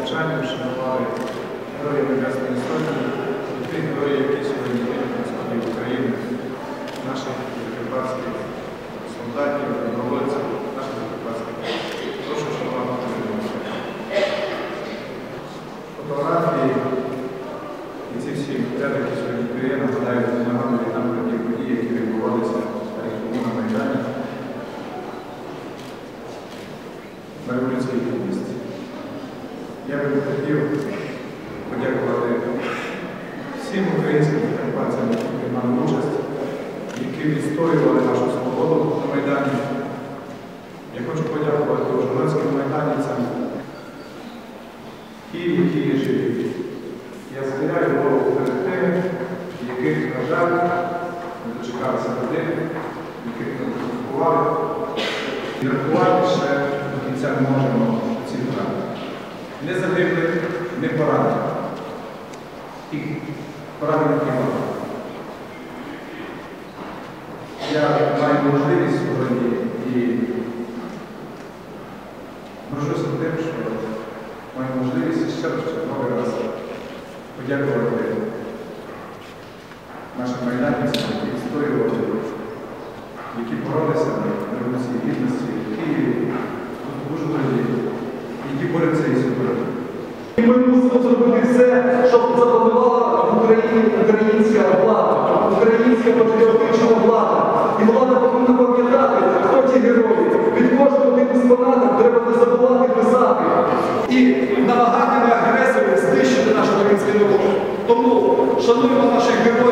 навчанням, шанували герої Небесної Сотні, ті герої, які сьогодні на сході України, наших закарпатських солдатів, добровольців, наших закарпатських. Прошу шанувати фотографії і ці всі взяти, які сьогодні приємно нагадають нагадують нам про ті події, які відбувалися на Майдані. на Революції. Я би хотів подякувати всім українським закарпатцям, які мали участь, які відстоювали нашу свободу на Майдані. Я хочу подякувати журналістським майданцям і які живі. Я звіряю голову перед тими, яких, на жаль, не дочекалися людей, яких не дослухували. І рахувати ще до кінця не можемо ці втрати. Не загиблих, не поранених. І поранених немає. Я маю можливість сьогодні і горжуся тим, що маю можливість ще раз черговий раз подякувати нашим майданівцям, які відстоювали, які боролися на революції гідності тут в які борються і сьогодні. І ми мусимо зробити все, щоб запанувала в Україні українська влада, українська патріотична влада. І влада повинна пам'ятати, хто ті герої. Від кожного типу експонатів треба не забувати писати. І намагатиме агресорів знищити наш український народ. Тому шануємо наших героїв,